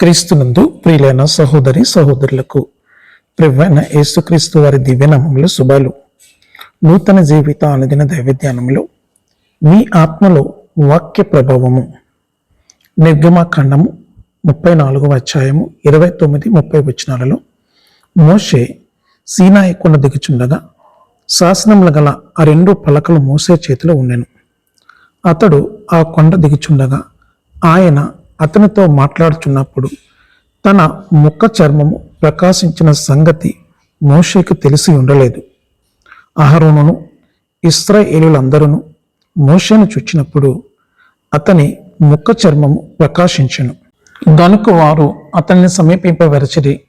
క్రీస్తునందు ప్రియులైన సహోదరి సహోదరులకు ప్రివ్వైన యేసుక్రీస్తు వారి దివ్యనామంలో శుభాలు. నూతన జీవిత అనుదిన దైవధ్యానములో మీ ఆత్మలో వాక్య ప్రభావము. నిర్గమాఖండము ముప్పై నాలుగవ అధ్యాయము ఇరవై తొమ్మిది ముప్పై వచనాలలో మోషే సీనాయి కొండ దిగుచుండగా శాసనములు గల ఆ రెండు పలకలు మోసే చేతిలో ఉండెను. అతడు ఆ కొండ దిగుచుండగా ఆయన అతనితో మాట్లాడుచున్నప్పుడు తన ముఖ చర్మము ప్రకాశించిన సంగతి మోషేకు తెలిసి ఉండలేదు. అహరోనును ఇస్రాయేలులందరూ మోషేను చూచినప్పుడు అతని ముఖ చర్మము ప్రకాశించను. గనుక వారు అతన్ని సమీపింపవరచిరి.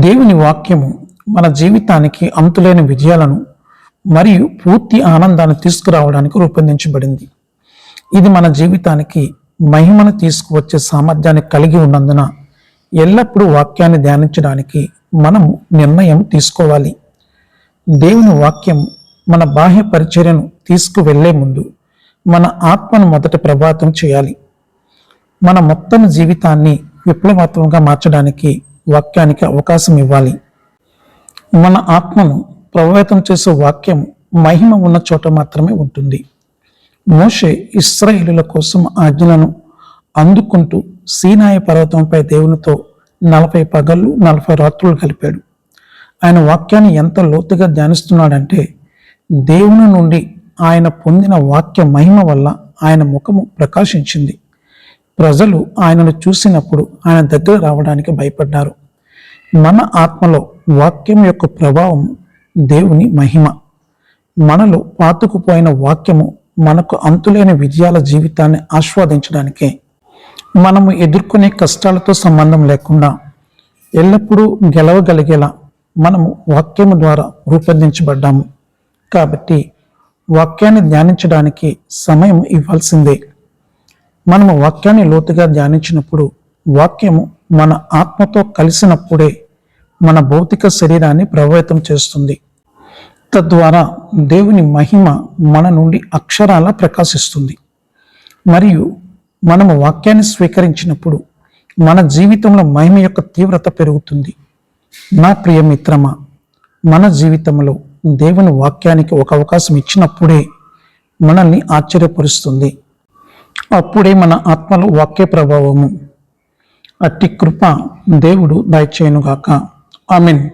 దేవుని వాక్యము మన జీవితానికి అంతులేని విజయాలను మరియు పూర్తి ఆనందాన్ని తీసుకురావడానికి రూపొందించబడింది. ఇది మన జీవితానికి మహిమను తీసుకువచ్చే సామర్థ్యాన్ని కలిగి ఉన్నందున ఎల్లప్పుడూ వాక్యాన్ని ధ్యానించడానికి మనం నిర్ణయం తీసుకోవాలి. దేవుని వాక్యం మన బాహ్య పరిచర్యను తీసుకువెళ్ళే ముందు మన ఆత్మను మొదట ప్రభావితం చేయాలి. మన మొత్తం జీవితాన్ని విప్లవాత్మకంగా మార్చడానికి వాక్యానికి అవకాశం ఇవ్వాలి. మన ఆత్మను ప్రభావితం చేసే వాక్యం మహిమ ఉన్న చోట మాత్రమే ఉంటుంది. మోషే ఇస్రాయేలుల కోసం ఆజ్ఞలను అందుకుంటూ సీనాయ పర్వతంపై దేవునితో నలభై పగళ్ళు నలభై రాత్రులు కలిపాడు ఆయన వాక్యాన్ని ఎంత లోతుగా ధ్యానిస్తున్నాడంటే దేవుని నుండి ఆయన పొందిన వాక్య మహిమ వల్ల ఆయన ముఖము ప్రకాశించింది. ప్రజలు ఆయనను చూసినప్పుడు ఆయన దగ్గర రావడానికి భయపడ్డారు. మన ఆత్మలో వాక్యం యొక్క ప్రభావం దేవుని మహిమ. మనలో పాతుకుపోయిన వాక్యము మనకు అంతులేని విజయాల జీవితాన్ని ఆస్వాదించడానికి మనము ఎదుర్కొనే కష్టాలతో సంబంధం లేకుండా ఎల్లప్పుడూ గెలవగలిగేలా మనము వాక్యము ద్వారా రూపొందించబడ్డాము. కాబట్టి వాక్యాన్ని ధ్యానించడానికి సమయం ఇవ్వాల్సిందే. మనము వాక్యాన్ని లోతుగా ధ్యానించినప్పుడు వాక్యము మన ఆత్మతో కలిసినప్పుడే మన భౌతిక శరీరాన్ని ప్రభావితం చేస్తుంది. తద్వారా దేవుని మహిమ మన నుండి అక్షరాల ప్రకాశిస్తుంది. మరియు మనము వాక్యాన్ని స్వీకరించినప్పుడు మన జీవితంలో మహిమ యొక్క తీవ్రత పెరుగుతుంది. నా ప్రియ మిత్రమా మన జీవితంలో దేవుని వాక్యానికి ఒక అవకాశం ఇచ్చినప్పుడే మనల్ని ఆశ్చర్యపరుస్తుంది. అప్పుడే మన ఆత్మలో వాక్య ప్రభావము. అట్టి కృప దేవుడు దయచేయునుగాక. ఆమెన్.